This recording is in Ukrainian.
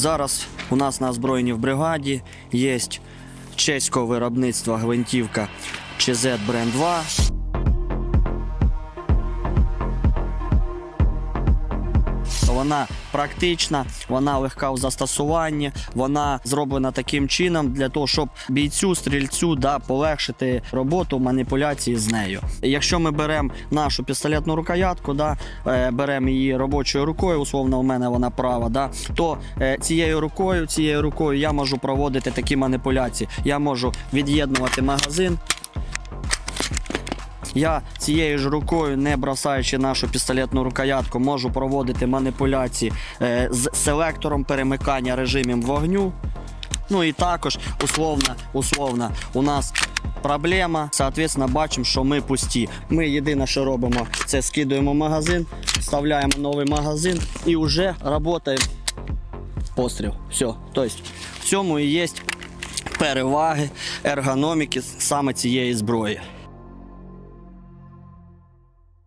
Зараз у нас на озброєнні в бригаді є чеського виробництва гвинтівка ЧЗ Бренд 2. Вона практична, вона легка в застосуванні, вона зроблена таким чином для того, щоб бійцю, стрільцю да, полегшити роботу маніпуляції з нею. Якщо ми беремо нашу пістолетну рукоятку, да, е, беремо її робочою рукою, условно, у мене вона права, да, то е, цією рукою, цією рукою я можу проводити такі маніпуляції. Я можу від'єднувати магазин. Я цією ж рукою, не бросаючи нашу пістолетну рукоятку, можу проводити маніпуляції е, з селектором перемикання режимів вогню. Ну і також условно, условно, у нас проблема. Соответственно, бачимо, що ми пусті. Ми єдине, що робимо, це скидуємо магазин, вставляємо новий магазин і вже працює постріл. Все. Тобто в цьому і є переваги ергономіки саме цієї зброї.